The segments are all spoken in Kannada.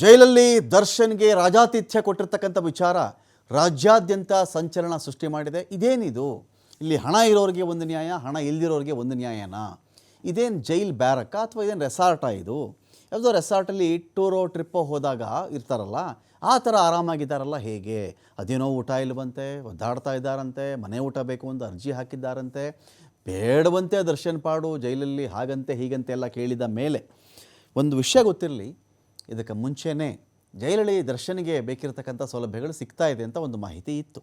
ಜೈಲಲ್ಲಿ ದರ್ಶನ್ಗೆ ರಾಜಾತಿಥ್ಯ ಕೊಟ್ಟಿರ್ತಕ್ಕಂಥ ವಿಚಾರ ರಾಜ್ಯಾದ್ಯಂತ ಸಂಚಲನ ಸೃಷ್ಟಿ ಮಾಡಿದೆ. ಇದೇನಿದು? ಇಲ್ಲಿ ಹಣ ಇರೋರಿಗೆ ಒಂದು ನ್ಯಾಯ, ಹಣ ಇಲ್ದಿರೋರಿಗೆ ಒಂದು ನ್ಯಾಯನಾ? ಇದೇನು ಜೈಲ್ ಬ್ಯಾರಕ್ಕ ಅಥವಾ ಇದೇನು ರೆಸಾರ್ಟಾ ಇದು? ಯಾವುದೋ ರೆಸಾರ್ಟಲ್ಲಿ ಟೂರೋ ಟ್ರಿಪ್ಪೋ ಹೋದಾಗ ಇರ್ತಾರಲ್ಲ, ಆ ಥರ ಆರಾಮಾಗಿದ್ದಾರಲ್ಲ ಹೇಗೆ? ಅದೇನೋ ಊಟ ಇಲ್ಲವಂತೆ ಒದ್ದಾಡ್ತಾ ಇದ್ದಾರಂತೆ, ಮನೆ ಊಟ ಬೇಕು ಅಂತ ಅರ್ಜಿ ಹಾಕಿದ್ದಾರಂತೆ, ಬೇಡವಂತೆ ದರ್ಶನ್ ಪಾಡು ಜೈಲಲ್ಲಿ ಹಾಗಂತೆ ಹೀಗಂತೆ ಎಲ್ಲ ಕೇಳಿದ ಮೇಲೆ. ಒಂದು ವಿಷಯ ಗೊತ್ತಿರಲಿ ಇದಕ್ಕೆ ಮುಂಚೆನೇ ಜೈಲಲ್ಲಿ ದರ್ಶನಿಗೆ ಬೇಕಿರತಕ್ಕಂಥ ಸೌಲಭ್ಯಗಳು ಸಿಗ್ತಾ ಇದೆ ಅಂತ ಒಂದು ಮಾಹಿತಿ ಇತ್ತು.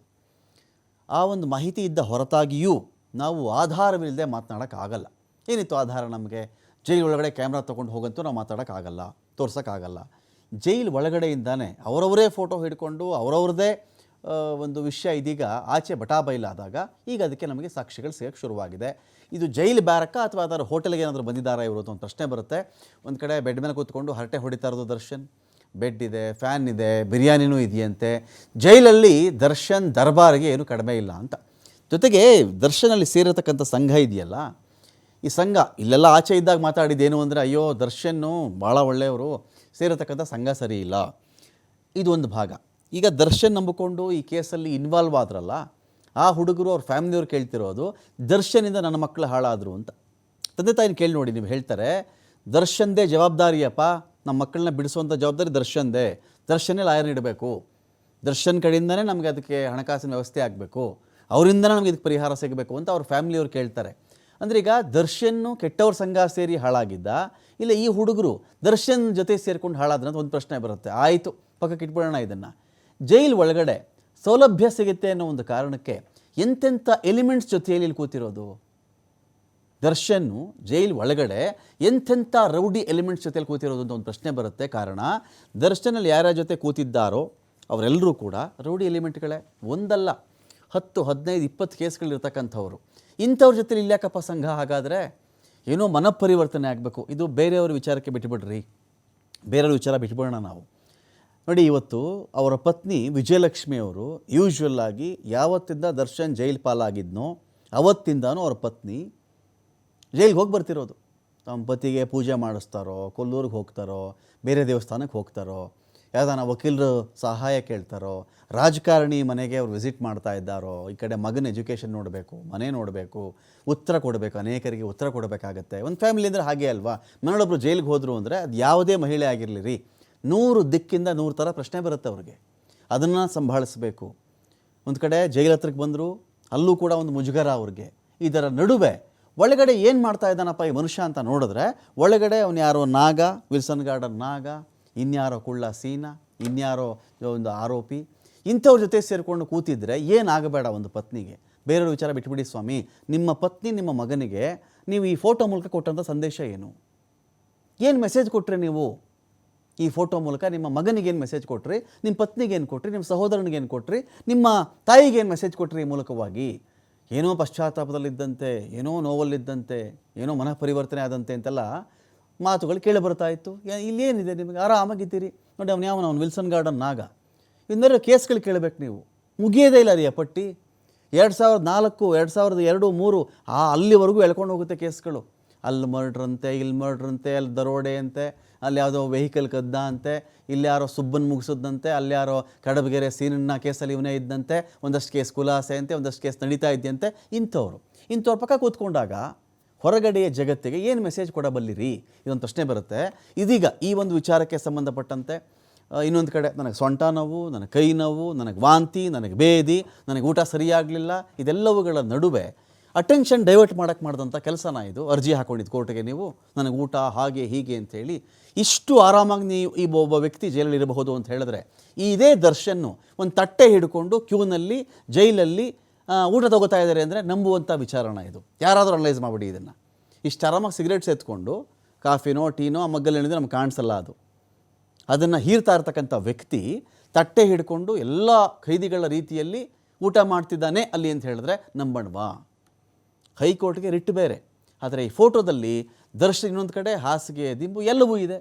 ಆ ಒಂದು ಮಾಹಿತಿ ಇದ್ದ ಹೊರತಾಗಿಯೂ ನಾವು ಆಧಾರವಿಲ್ಲದೆ ಮಾತನಾಡೋಕ್ಕಾಗಲ್ಲ. ಏನಿತ್ತು ಆಧಾರ ನಮಗೆ? ಜೈಲ್ ಒಳಗಡೆ ಕ್ಯಾಮ್ರಾ ತೊಗೊಂಡು ಹೋಗಂತೂ ನಾವು ಮಾತಾಡೋಕ್ಕಾಗಲ್ಲ, ತೋರ್ಸೋಕ್ಕಾಗಲ್ಲ. ಜೈಲ್ ಒಳಗಡೆಯಿಂದಾನೆ ಅವರವರೇ ಫೋಟೋ ಹಿಡ್ಕೊಂಡು ಅವರವ್ರದ್ದೇ ಒಂದು ವಿಷಯ ಇದೀಗ ಆಚೆ ಬಟಾಬೈಲಾದಾಗ ಈಗ ಅದಕ್ಕೆ ನಮಗೆ ಸಾಕ್ಷಿಗಳು ಸಿಗೋಕ್ಕೆ ಶುರುವಾಗಿದೆ. ಇದು ಜೈಲ್ ಬ್ಯಾರಕ್ಕ ಅಥವಾ ಅದರ ಹೋಟೆಲ್ಗೆ ಏನಾದರೂ ಬಂದಿದ್ದಾರಾ ಇವರು ಅಂತ ಒಂದು ಪ್ರಶ್ನೆ ಬರುತ್ತೆ. ಒಂದು ಕಡೆ ಬೆಡ್ ಮೇಲೆ ಕೂತ್ಕೊಂಡು ಹರಟೆ ಹೊಡಿತಾ ಇರೋದು ದರ್ಶನ್. ಬೆಡ್ ಇದೆ, ಫ್ಯಾನ್ ಇದೆ, ಬಿರಿಯಾನಿನೂ ಇದೆಯಂತೆ. ಜೈಲಲ್ಲಿ ದರ್ಶನ್ ದರ್ಬಾರ್ಗೆ ಏನು ಕಡಿಮೆ ಇಲ್ಲ ಅಂತ. ಜೊತೆಗೆ ದರ್ಶನಲ್ಲಿ ಸೇರಿರತಕ್ಕಂಥ ಸಂಘ ಇದೆಯಲ್ಲ, ಈ ಸಂಘ ಇಲ್ಲೆಲ್ಲ ಆಚೆ ಇದ್ದಾಗ ಮಾತಾಡಿದ್ದೇನು ಅಂದರೆ, ಅಯ್ಯೋ ದರ್ಶನ್ನು ಭಾಳ ಒಳ್ಳೆಯವರು, ಸೇರಿರತಕ್ಕಂಥ ಸಂಘ ಸರಿ ಇಲ್ಲ. ಇದು ಒಂದು ಭಾಗ. ಈಗ ದರ್ಶನ್ ನಂಬಿಕೊಂಡು ಈ ಕೇಸಲ್ಲಿ ಇನ್ವಾಲ್ವ್ ಆದ್ರಲ್ಲ, ಆ ಹುಡುಗರು ಅವ್ರ ಫ್ಯಾಮಿಲಿಯವ್ರು ಕೇಳ್ತಿರೋದು, ದರ್ಶನಿಂದ ನನ್ನ ಮಕ್ಕಳು ಹಾಳಾದರು ಅಂತ. ತಂದೆ ತಾಯಿನ ಕೇಳಿ ನೋಡಿ, ನೀವು ಹೇಳ್ತಾರೆ, ದರ್ಶನ್ದೇ ಜವಾಬ್ದಾರಿಯಪ್ಪ ನಮ್ಮ ಮಕ್ಕಳನ್ನ ಬಿಡಿಸುವಂಥ ಜವಾಬ್ದಾರಿ ದರ್ಶನ್ದೇ. ದರ್ಶನೇ ಲಾಯರ್ ಇಡಬೇಕು ದರ್ಶನ್ ಕಡೆಯಿಂದನೇ ನಮಗೆ ಅದಕ್ಕೆ ಹಣಕಾಸಿನ ವ್ಯವಸ್ಥೆ ಆಗಬೇಕು. ಅವರಿಂದನೇ ನಮಗೆ ಇದಕ್ಕೆ ಪರಿಹಾರ ಸಿಗಬೇಕು ಅಂತ ಅವ್ರ ಫ್ಯಾಮಿಲಿಯವ್ರು ಕೇಳ್ತಾರೆ. ಅಂದರೆ ಈಗ ದರ್ಶನ್ನು ಕೆಟ್ಟವ್ರ ಸಂಘ ಸೇರಿ ಹಾಳಾಗಿದ್ದ, ಇಲ್ಲ ಈ ಹುಡುಗರು ದರ್ಶನ್ ಜೊತೆ ಸೇರಿಕೊಂಡು ಹಾಳಾದ್ರೆ ಅಂತ ಒಂದು ಪ್ರಶ್ನೆ ಬರುತ್ತೆ. ಆಯಿತು ಪಕ್ಕಕ್ಕೆ ಇಟ್ಬಿಡೋಣ ಇದನ್ನು. ಜೈಲ್ ಒಳಗಡೆ ಸೌಲಭ್ಯ ಸಿಗುತ್ತೆ ಅನ್ನೋ ಒಂದು ಕಾರಣಕ್ಕೆ ಎಂತೆಂಥ ಎಲಿಮೆಂಟ್ಸ್ ಜೊತೆಯಲ್ಲಿ ಇಲ್ಲಿ ಕೂತಿರೋದು? ದರ್ಶನ್ನು ಜೈಲ್ ಒಳಗಡೆ ಎಂಥೆಂಥ ರೌಡಿ ಎಲಿಮೆಂಟ್ಸ್ ಜೊತೆಯಲ್ಲಿ ಕೂತಿರೋದು ಅಂತ ಒಂದು ಪ್ರಶ್ನೆ ಬರುತ್ತೆ. ಕಾರಣ, ದರ್ಶನಲ್ಲಿ ಯಾರ್ಯಾರ ಜೊತೆ ಕೂತಿದ್ದಾರೋ ಅವರೆಲ್ಲರೂ ಕೂಡ ರೌಡಿ ಎಲಿಮೆಂಟ್ಗಳೇ. ಒಂದಲ್ಲ, ಹತ್ತು, ಹದಿನೈದು, ಇಪ್ಪತ್ತು ಕೇಸ್ಗಳಿರ್ತಕ್ಕಂಥವ್ರು ಇಂಥವ್ರ ಜೊತೆ ಇಲ್ಯಾಕಪ್ಪ ಸಂಘ ಹಾಗಾದರೆ? ಏನೋ ಮನಪರಿವರ್ತನೆ ಆಗಬೇಕು. ಇದು ಬೇರೆಯವ್ರ ವಿಚಾರಕ್ಕೆ ಬಿಟ್ಟುಬಿಡ್ರಿ ಬೇರೆಯವ್ರ ವಿಚಾರ ಬಿಟ್ಬಿಡೋಣ ನಾವು. ನೋಡಿ, ಇವತ್ತು ಅವರ ಪತ್ನಿ ವಿಜಯಲಕ್ಷ್ಮಿ ಅವರು ಯೂಶ್ವಲ್ ಆಗಿ ಯಾವತ್ತಿಂದ ದರ್ಶನ್ ಜೈಲ್ ಪಾಲಾಗಿದ್ನೋ ಅವತ್ತಿಂದನೂ ಅವರ ಪತ್ನಿ ಜೈಲಿಗೆ ಹೋಗಿ ಬರ್ತಿರೋದು. ತಮ್ಮ ಪತಿಗೆ ಪೂಜೆ ಮಾಡಿಸ್ತಾರೋ, ಕೊಲ್ಲೂರಿಗೆ ಹೋಗ್ತಾರೋ, ಬೇರೆ ದೇವಸ್ಥಾನಕ್ಕೆ ಹೋಗ್ತಾರೋ, ಯಾವ್ದಾನ ವಕೀಲರು ಸಹಾಯ ಕೇಳ್ತಾರೋ, ರಾಜಕಾರಣಿ ಮನೆಗೆ ಅವ್ರು ವಿಸಿಟ್ ಮಾಡ್ತಾ ಇದ್ದಾರೋ, ಈ ಕಡೆ ಮಗನ ಎಜುಕೇಷನ್ ನೋಡಬೇಕು, ಮನೆ ನೋಡಬೇಕು, ಉತ್ತರ ಕೊಡಬೇಕು, ಅನೇಕರಿಗೆ ಉತ್ತರ ಕೊಡಬೇಕಾಗತ್ತೆ. ಒಂದು ಫ್ಯಾಮಿಲಿ ಅಂದರೆ ಹಾಗೆ ಅಲ್ವಾ? ಮನೆಯೊಬ್ಬರು ಜೈಲಿಗೆ ಹೋದರು ಅಂದರೆ ಅದು ಯಾವುದೇ ಮಹಿಳೆ ಆಗಿರಲಿ ರೀ ನೂರು ದಿಕ್ಕಿಂದ ನೂರು ಥರ ಪ್ರಶ್ನೆ ಬರುತ್ತೆ ಅವ್ರಿಗೆ. ಅದನ್ನು ಸಂಭಾಳಿಸಬೇಕು. ಒಂದು ಕಡೆ ಜೈಲ್ ಹತ್ರಕ್ಕೆ ಬಂದರು, ಅಲ್ಲೂ ಕೂಡ ಒಂದು ಮುಜುಗರ ಅವ್ರಿಗೆ. ಇದರ ನಡುವೆ ಒಳಗಡೆ ಏನು ಮಾಡ್ತಾ ಇದ್ದಾನಪ್ಪ ಈ ಮನುಷ್ಯ ಅಂತ ನೋಡಿದ್ರೆ, ಒಳಗಡೆ ಅವನು ಯಾರೋ ನಾಗ, ವಿಲ್ಸನ್ ಗಾರ್ಡನ್ ನಾಗ, ಇನ್ಯಾರೋ ಕುಳ್ಳ ಸೀನಾ, ಇನ್ಯಾರೋ ಒಂದು ಆರೋಪಿ, ಇಂಥವ್ರ ಜೊತೆ ಸೇರಿಕೊಂಡು ಕೂತಿದ್ರೆ ಏನಾಗಬೇಡ ಒಂದು ಪತ್ನಿಗೆ. ಬೇರೆಯವ್ರ ವಿಚಾರ ಬಿಟ್ಬಿಡಿ ಸ್ವಾಮಿ. ನಿಮ್ಮ ಪತ್ನಿ ನಿಮ್ಮ ಮಗನಿಗೆ ನೀವು ಈ ಫೋಟೋ ಮೂಲಕ ಕೊಟ್ಟಂಥ ಸಂದೇಶ ಏನು? ಏನು ಮೆಸೇಜ್ ಕೊಟ್ಟರೆ ನೀವು? ಈ ಫೋಟೋ ಮೂಲಕ ನಿಮ್ಮ ಮಗನಿಗೇನು ಮೆಸೇಜ್ ಕೊಟ್ರಿ ನಿಮ್ಮ ಪತ್ನಿಗೆ ಏನು ಕೊಟ್ರಿ ನಿಮ್ಮ ಸಹೋದರನಿಗೇನು ಕೊಟ್ರಿ, ನಿಮ್ಮ ತಾಯಿಗೆ ಏನು ಮೆಸೇಜ್ ಕೊಟ್ರಿ ಈ ಮೂಲಕವಾಗಿ. ಏನೋ ಪಶ್ಚಾತ್ತಾಪದಲ್ಲಿದ್ದಂತೆ, ಏನೋ ನೋವಲ್ಲಿದ್ದಂತೆ, ಏನೋ ಮನಃ ಪರಿವರ್ತನೆ ಆದಂತೆ ಅಂತೆಲ್ಲ ಮಾತುಗಳು ಕೇಳಿ ಬರ್ತಾ ಇತ್ತು. ಇಲ್ಲೇನಿದೆ ನಿಮಗೆ? ಆರಾಮಾಗಿದ್ದೀರಿ? ನೋಡಿ, ಅವನು ಯಾವನು? ಅವ್ನು ವಿಲ್ಸನ್ ಗಾರ್ಡನ್ ನಾಗ. ಇನ್ನೆರಡು ಕೇಸ್ಗಳು ಕೇಳಬೇಕು ನೀವು. ಮುಗಿಯೋದೇ ಇಲ್ಲ ರೀ ಆ ಪಟ್ಟಿ. ಎರಡು ಸಾವಿರದ ನಾಲ್ಕು, ಎರಡು ಸಾವಿರದ ಎರಡು, ಮೂರು, ಆ ಅಲ್ಲಿವರೆಗೂ ಎಳ್ಕೊಂಡು ಹೋಗುತ್ತೆ ಕೇಸ್ಗಳು. ಅಲ್ಲಿ ಮರ್ಡ್ರಂತೆ ಇಲ್ಲಿ ಮರ್ಡ್ರಂತೆ ಅಲ್ಲಿ ದರೋಡೆ ಅಂತೆ. ಅಲ್ಲಿ ಯಾವುದೋ ವೆಹಿಕಲ್ ಕದ್ದ ಅಂತೆ ಇಲ್ಲಿ ಯಾರೋ ಸುಬ್ಬನ್ ಮುಗಿಸಿದಂತೆ ಅಲ್ಲಿ ಯಾರೋ ಕಡಬಗೆರೆ ಸೀನಣ್ಣ ಕೇಸಲ್ಲಿ ಇವನೇ ಇದ್ದಂತೆ, ಒಂದಷ್ಟು ಕೇಸ್ ಕುಲಾಸೆ ಅಂತೆ, ಒಂದಷ್ಟು ಕೇಸ್ ನಡೀತಾ ಇದೆಯಂತೆ, ಇಂಥವ್ರು. ಇಂಥವ್ರ ಪಕ್ಕ ಕೂತ್ಕೊಂಡಾಗ ಹೊರಗಡೆಯ ಜಗತ್ತಿಗೆ ಏನು ಮೆಸೇಜ್ ಕೊಡಬಲ್ಲಿರಿ ಇದೊಂದು ಪ್ರಶ್ನೆ ಬರುತ್ತೆ. ಇದೀಗ ಈ ಒಂದು ವಿಚಾರಕ್ಕೆ ಸಂಬಂಧಪಟ್ಟಂತೆ ಇನ್ನೊಂದು ಕಡೆ ನನಗೆ ಸೊಂಟ ನೋವು, ನನಗೆ ಕೈ ನೋವು, ನನಗೆ ವಾಂತಿ, ನನಗೆ ಬೇದಿ, ನನಗೆ ಊಟ ಸರಿಯಾಗಲಿಲ್ಲ, ಇದೆಲ್ಲವುಗಳ ನಡುವೆ ಅಟೆನ್ಷನ್ ಡೈವರ್ಟ್ ಮಾಡೋಕ್ಕೆ ಮಾಡಿದಂಥ ಕೆಲಸನ ಇದು. ಅರ್ಜಿ ಹಾಕೊಂಡಿದ್ದು ಕೋರ್ಟ್ಗೆ ನೀವು. ನನಗೆ ಊಟ, ಹಾಗೆ, ಹೀಗೆ ಅಂತೇಳಿ ಇಷ್ಟು ಆರಾಮಾಗಿ ನೀವು ಈ ಒಬ್ಬ ವ್ಯಕ್ತಿ ಜೈಲಲ್ಲಿ ಇರಬಹುದು ಅಂತ ಹೇಳಿದ್ರೆ ಇದೇ ದರ್ಶನ್ನು ಒಂದು ತಟ್ಟೆ ಹಿಡ್ಕೊಂಡು ಕ್ಯೂನಲ್ಲಿ, ಜೈಲಲ್ಲಿ ಊಟ ತಗೋತಾ ಇದ್ದಾರೆ ಅಂದರೆ ನಂಬುವಂಥ ವಿಚಾರಣ ಇದು. ಯಾರಾದರೂ ಅನಲೈಸ್ ಮಾಡಿಬಿಡಿ ಇದನ್ನು. ಇಷ್ಟು ಆರಾಮಾಗಿ ಸಿಗರೇಟ್ಸ್ ಎತ್ಕೊಂಡು ಕಾಫಿನೋ, ಟೀನೋ, ಆ ಮಗ್ಗಲ್ಲಿ ನಮ್ಗೆ ಕಾಣಿಸಲ್ಲ ಅದು. ಅದನ್ನು ಹೀರ್ತಾ ಇರ್ತಕ್ಕಂಥ ವ್ಯಕ್ತಿ ತಟ್ಟೆ ಹಿಡ್ಕೊಂಡು ಎಲ್ಲ ಖೈದಿಗಳ ರೀತಿಯಲ್ಲಿ ಊಟ ಮಾಡ್ತಿದ್ದಾನೆ ಅಲ್ಲಿ ಅಂತ ಹೇಳಿದ್ರೆ ನಂಬಣ್ವಾ. ಹೈಕೋರ್ಟ್ಗೆ ರಿಟ್ ಬೇರೆ. ಆದರೆ ಈ ಫೋಟೋದಲ್ಲಿ ದರ್ಶನ್ ಇನ್ನೊಂದು ಕಡೆ, ಹಾಸಿಗೆ, ದಿಂಬು ಎಲ್ಲವೂ ಇದೆ.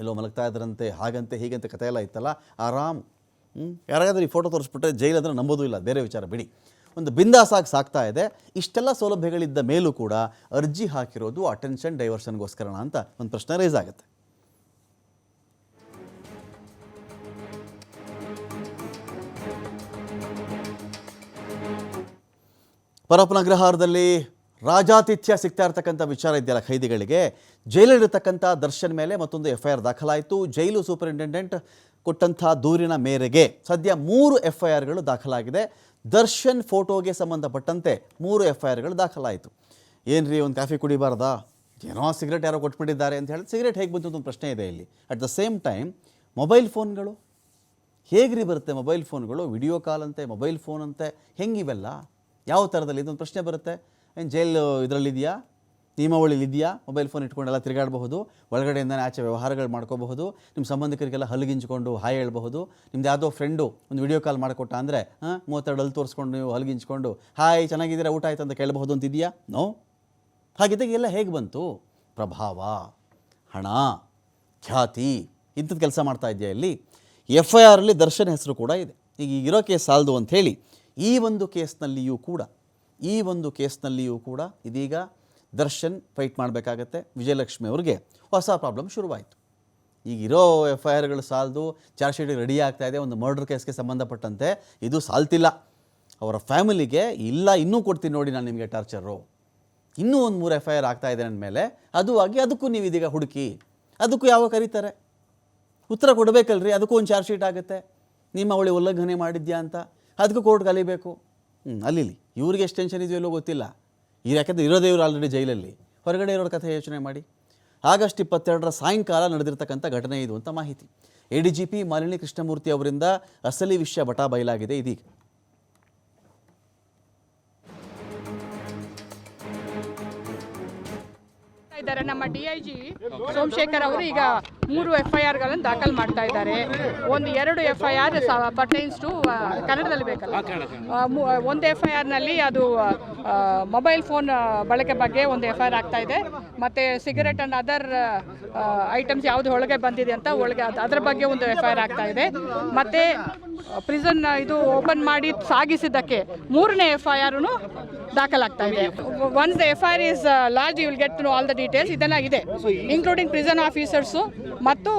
ಎಲ್ಲೋ ಮಲಗ್ತಾ ಇದ್ರಂತೆ, ಹಾಗಂತೆ, ಹೀಗಂತೆ ಕಥೆ ಎಲ್ಲ ಇತ್ತಲ್ಲ, ಆರಾಮ್. ಯಾರಾದರೂ ಈ ಫೋಟೋ ತೋರಿಸ್ಬಿಟ್ರೆ ಅಂದರೆ ನಂಬೋದು ಇಲ್ಲ, ಬೇರೆ ವಿಚಾರ ಬಿಡಿ. ಒಂದು ಬಿಂದಾಸಾಗಿ ಸಾಕ್ತಾ ಇದೆ. ಇಷ್ಟೆಲ್ಲ ಸೌಲಭ್ಯಗಳಿದ್ದ ಮೇಲೂ ಕೂಡ ಅರ್ಜಿ ಹಾಕಿರೋದು ಅಟೆನ್ಷನ್ ಡೈವರ್ಷನ್ಗೋಸ್ಕರಣ ಅಂತ ಒಂದು ಪ್ರಶ್ನೆ ರೈಸ್ ಆಗುತ್ತೆ. ಪರಪ್ಪನ ಗ್ರಹಾರದಲ್ಲಿ ರಾಜಾತಿಥ್ಯ ಸಿಗ್ತಾ ಇರ್ತಕ್ಕಂಥ ವಿಚಾರ ಇದೆಯಲ್ಲ ಖೈದಿಗಳಿಗೆ. ಜೈಲಲ್ಲಿರ್ತಕ್ಕಂಥ ದರ್ಶನ್ ಮೇಲೆ ಮತ್ತೊಂದು ಎಫ್ ಐ ಆರ್ ದಾಖಲಾಯಿತು. ಜೈಲು ಸೂಪರಿಂಟೆಂಡೆಂಟ್ ಕೊಟ್ಟಂಥ ದೂರಿನ ಮೇರೆಗೆ ಸದ್ಯ ಮೂರು ಎಫ್ ಐ ಆರ್ಗಳು ದಾಖಲಾಗಿದೆ. ದರ್ಶನ್ ಫೋಟೋಗೆ ಸಂಬಂಧಪಟ್ಟಂತೆ ಮೂರು ಎಫ್ ಐ ಆರ್ಗಳು ದಾಖಲಾಯಿತು. ಏನ್ರಿ ಒಂದು ಕಾಫಿ ಕುಡಿಬಾರ್ದಾ? ಏನೋ ಸಿಗರೇಟ್ ಯಾರೋ ಕೊಟ್ಬಿಟ್ಟಿದ್ದಾರೆ ಅಂತ ಹೇಳಿ ಸಿಗರೇಟ್ ಹೇಗೆ ಬಂತು ಅಂತ ಒಂದು ಪ್ರಶ್ನೆ ಇದೆ ಇಲ್ಲಿ. At the same time mobile ಫೋನ್ಗಳು ಹೇಗ್ರಿ ಬರುತ್ತೆ ಮೊಬೈಲ್ ಫೋನ್ಗಳು ವಿಡಿಯೋ ಕಾಲ್ ಅಂತೆ ಮೊಬೈಲ್ ಫೋನ್ ಅಂತೆ, ಹೆಂಗಿವೆಲ್ಲ? ಯಾವ ಥರದಲ್ಲಿ ಇದೊಂದು ಪ್ರಶ್ನೆ ಬರುತ್ತೆ. ಏನು, ಜೈಲು ಇದರಲ್ಲಿದೆಯಾ? ನಿಯಮಾವಳಿಲಿದೆಯಾ? Mobile phone ಇಟ್ಕೊಂಡೆಲ್ಲ ತಿರುಗಾಡಬಹುದು. ಒಳಗಡೆಯಿಂದನೇ ಆಚೆ ವ್ಯವಹಾರಗಳು ಮಾಡ್ಕೋಬಹುದು. ನಿಮ್ಮ ಸಂಬಂಧಿಕರಿಗೆಲ್ಲ ಹಲಗಿಂಚ್ಕೊಂಡು ಹಾಯ್ ಹೇಳ್ಬಹುದು. ನಿಮ್ದು ಯಾವುದೋ ಫ್ರೆಂಡು ಒಂದು ವಿಡಿಯೋ ಕಾಲ್ ಮಾಡಿಕೊಟ್ಟ ಅಂದರೆ, ಹಾಂ ಮೂವತ್ತೆರಡು ಅಲ್ಲಿ ತೋರಿಸ್ಕೊಂಡು ನೀವು ಹಲಗಿಂಚ್ಕೊಂಡು, ಹಾಯ್, ಚೆನ್ನಾಗಿದ್ದೀರಾ? ಊಟ ಆಯ್ತು ಅಂತ ಕೇಳಬಹುದು ಅಂತಿದೆಯಾ? ನೋ. ಹಾಗಿದ್ದಾಗ ಎಲ್ಲ ಹೇಗೆ ಬಂತು? ಪ್ರಭಾವ, ಹಣ, ಖ್ಯಾತಿ ಇಂಥದ್ದು ಕೆಲಸ ಮಾಡ್ತಾ ಇದೆಯಾ ಇಲ್ಲಿ? ಎಫ್ ಐ ಆರಲ್ಲಿ ದರ್ಶನ್ ಹೆಸರು ಕೂಡ ಇದೆ. ಈಗ ಇರೋ ಕೇಸ್ ಸಾಲದು ಅಂಥೇಳಿ ಈ ಒಂದು ಕೇಸ್ನಲ್ಲಿಯೂ ಕೂಡ, ಈ ಒಂದು ಕೇಸ್ನಲ್ಲಿಯೂ ಕೂಡ ಇದೀಗ ದರ್ಶನ್ ಫೈಟ್ ಮಾಡಬೇಕಾಗತ್ತೆ. ವಿಜಯಲಕ್ಷ್ಮಿ ಅವ್ರಿಗೆ ಹೊಸ ಪ್ರಾಬ್ಲಮ್ ಶುರುವಾಯಿತು. ಈಗ ಇರೋ ಎಫ್ ಐ ಆರ್ಗಳು ಸಾಲದು, ಚಾರ್ಜ್ ಶೀಟ್ ರೆಡಿ ಆಗ್ತಾ ಇದೆ, ಒಂದು ಮರ್ಡರ್ ಕೇಸ್ಗೆ ಸಂಬಂಧಪಟ್ಟಂತೆ ಇದು ಸಾಲ್ತಿಲ್ಲ. ಅವರ ಫ್ಯಾಮಿಲಿಗೆ ಇಲ್ಲ, ಇನ್ನೂ ಕೊಡ್ತೀನಿ ನೋಡಿ ನಾನು ನಿಮಗೆ ಟಾರ್ಚರು. ಇನ್ನೂ ಒಂದು ಮೂರು ಎಫ್ ಐ ಆರ್ ಆಗ್ತಾ ಇದೆ ಮೇಲೆ ಅದು ಆಗಿ ಅದಕ್ಕೂ ನೀವು ಇದೀಗ ಹುಡುಕಿ, ಅದಕ್ಕೂ ಯಾವ ಕರೀತಾರೆ? ಉತ್ತರ ಕೊಡಬೇಕಲ್ರಿ, ಅದಕ್ಕೂ ಒಂದು ಚಾರ್ಜ್ ಶೀಟ್ ಆಗುತ್ತೆ. ನಿಮ್ಮ ಅವಳಿ ಉಲ್ಲಂಘನೆ ಮಾಡಿದ್ಯಾ ಅಂತ? ಅದಕ್ಕೂ ಕೋರ್ಟ್ ಕಲಿಬೇಕು. ಹ್ಞೂ ಅಲ್ಲಿ ಇವ್ರಿಗೆ ಎಷ್ಟು ಟೆನ್ಷನ್ ಇದೆಯೋ ಗೊತ್ತಿಲ್ಲ. ಈ ಯಾಕಂದರೆ ಇರೋದೇ ಇವರು ಆಲ್ರೆಡಿ ಜೈಲಲ್ಲಿ. ಹೊರಗಡೆ ಇರೋರ ಕಥೆ ಯೋಚನೆ ಮಾಡಿ. ಆಗಸ್ಟ್ ಇಪ್ಪತ್ತೆರಡರ ಸಾಯಂಕಾಲ ನಡೆದಿರ್ತಕ್ಕಂಥ ಘಟನೆ ಇದು ಅಂತ ಮಾಹಿತಿ. A D G P Malini Krishnamurthy ಅವರಿಂದ ಅಸಲಿ ವಿಷಯ ಬಟಾ ಬಯಲಾಗಿದೆ ಇದೀಗ. ಇದ್ದಾರೆ ನಮ್ಮ ಡಿ ಐ ಜಿ ಸೋಮಶೇಖರ್ ಅವರು ಈಗ ಮೂರು ಎಫ್ ಐ ಆರ್ಗಳನ್ನು ದಾಖಲು ಮಾಡ್ತಾ ಇದ್ದಾರೆ. ಒಂದು ಎರಡು F I R pertains to ಕನ್ನಡದಲ್ಲಿ ಬೇಕಲ್ಲ. ಒಂದು ಎಫ್ ಐ ಆರ್ನಲ್ಲಿ ಅದು ಮೊಬೈಲ್ ಫೋನ್ ಬಳಕೆ ಬಗ್ಗೆ ಒಂದು ಎಫ್ ಐ ಆರ್ ಆಗ್ತಾ ಇದೆ. ಮತ್ತು ಸಿಗರೆಟ್ ಅಂಡ್ ಅದರ್ ಐಟಮ್ಸ್ ಯಾವುದು ಒಳಗೆ ಬಂದಿದೆ ಅಂತ ಒಳಗೆ ಅದ್- ಅದರ ಬಗ್ಗೆ ಒಂದು ಎಫ್ ಐ ಆರ್ ಆಗ್ತಾ ಇದೆ. ಮತ್ತು ಪ್ರಿಸನ್ ಇದು ಓಪನ್ ಮಾಡಿ ಸಾಗಿಸಿದ್ದಕ್ಕೆ ಮೂರನೇ ಎಫ್ ಐ ಆರ್ ದಾಖಲಾಗ್ತಾ ಇದೆ. On the F I R is large you will get to all the details ಇದೆಲ್ಲ ಇದೆ ಇನ್ಕ್ಲೂಡಿಂಗ್ ಪ್ರಿಸನ್ ಆಫೀಸರ್ಸು ಮತ್ತು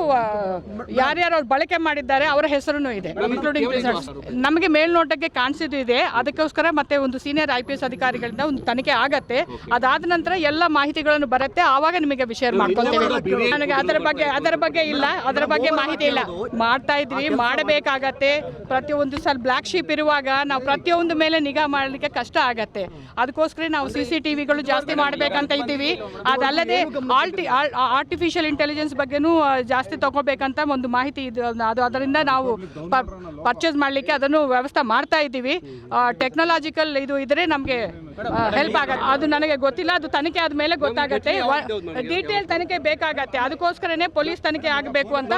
ಯಾರ್ಯಾರು ಅವ್ರು ಬಳಕೆ ಮಾಡಿದ್ದಾರೆ ಅವರ ಹೆಸರು ಇದೆ. ಇನ್ಕ್ಲೂಡಿಂಗ್ ಪ್ರಿಸನ್ಸ್ ನಮಗೆ ಮೇಲ್ನೋಟಕ್ಕೆ ಕಾಣಿಸಿದ್ದು ಇದೆ. ಅದಕ್ಕೋಸ್ಕರ ಮತ್ತೆ ಒಂದು ಸೀನಿಯರ್ ಐ ಪಿ ಎಸ್ ಅಧಿಕಾರಿಗಳಿಂದ ಒಂದು ತನಿಖೆ ಆಗತ್ತೆ. ಅದಾದ ನಂತರ ಎಲ್ಲ ಮಾಹಿತಿಗಳನ್ನು ಬರುತ್ತೆ. ಆವಾಗ ನಿಮಗೆ ವಿಷಯ ಮಾಡ್ಕೊಳ್ತೇವೆ. ನನಗೆ ಅದರ ಬಗ್ಗೆ ಅದರ ಬಗ್ಗೆ ಇಲ್ಲ. ಅದರ ಬಗ್ಗೆ ಮಾಹಿತಿ ಇಲ್ಲ. ಮಾಡ್ತಾ ಇದ್ವಿ. ಮಾಡಬೇಕಾಗತ್ತೆ. ಪ್ರತಿಯೊಂದು ಸಲ ಬ್ಲ್ಯಾಕ್ ಶೀಪ್ ಇರುವಾಗ ನಾವು ಪ್ರತಿಯೊಂದು ಮೇಲೆ ನಿಗಾ ಮಾಡಲಿಕ್ಕೆ ಕಷ್ಟ ಆಗತ್ತೆ. ಅದಕ್ಕೋಸ್ಕರ ನಾವು ಸಿ ಸಿ ಟಿವಿಗಳು ಜಾಸ್ತಿ ಮಾಡಬೇಕಂತ ಇದ್ದೀವಿ. ಅದಲ್ಲದೆ ಆಲ್ಟಿ ಆರ್ಟಿಫಿಷಿಯಲ್ ಇಂಟೆಲಿಜೆನ್ಸ್ ಬಗ್ಗೆನೂ ಜಾಸ್ತಿ ತಗೋಬೇಕಂತ ಒಂದು ಮಾಹಿತಿ ಇದು ಅದು ಅದರಿಂದ ನಾವು ಪರ್ಚೇಸ್ ಮಾಡಲಿಕ್ಕೆ ಅದನ್ನು ವ್ಯವಸ್ಥೆ ಮಾಡ್ತಾ ಇದ್ದೀವಿ. ಟೆಕ್ನಾಲಜಿಕಲ್ ಇದು ಇದ್ರೆ ನಮಗೆ ಹೆಲ್ಪ್ ಆಗುತ್ತೆ. ಅದು ನನಗೆ ಗೊತ್ತಿಲ್ಲ ಅದು ತನಿಖೆ ಆದಮೇಲೆ ಗೊತ್ತಾಗತ್ತೆ. ಡೀಟೇಲ್ ತನಿಖೆ ಬೇಕಾಗತ್ತೆ. ಅದಕ್ಕೋಸ್ಕರನೇ ಪೊಲೀಸ್ ತನಿಖೆ ಆಗಬೇಕು ಅಂತ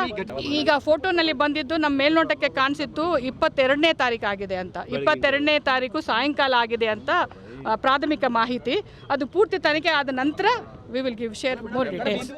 ಈಗ ಫೋಟೋನಲ್ಲಿ ಬಂದಿದ್ದು ನಮ್ಮ ಮೇಲ್ನೋಟಕ್ಕೆ ಕಾಣಿಸಿತ್ತು ಇಪ್ಪತ್ತೆರಡನೇ ತಾರೀಕು ಆಗಿದೆ ಅಂತ. ಇಪ್ಪತ್ತೆರಡನೇ ತಾರೀಕು ಸಾಯಂಕಾಲ ಆಗಿದೆ ಅಂತ ಪ್ರಾಥಮಿಕ ಮಾಹಿತಿ. ಅದು ಪೂರ್ತಿ ತನಿಖೆ ಆದ ನಂತರ we will give share more details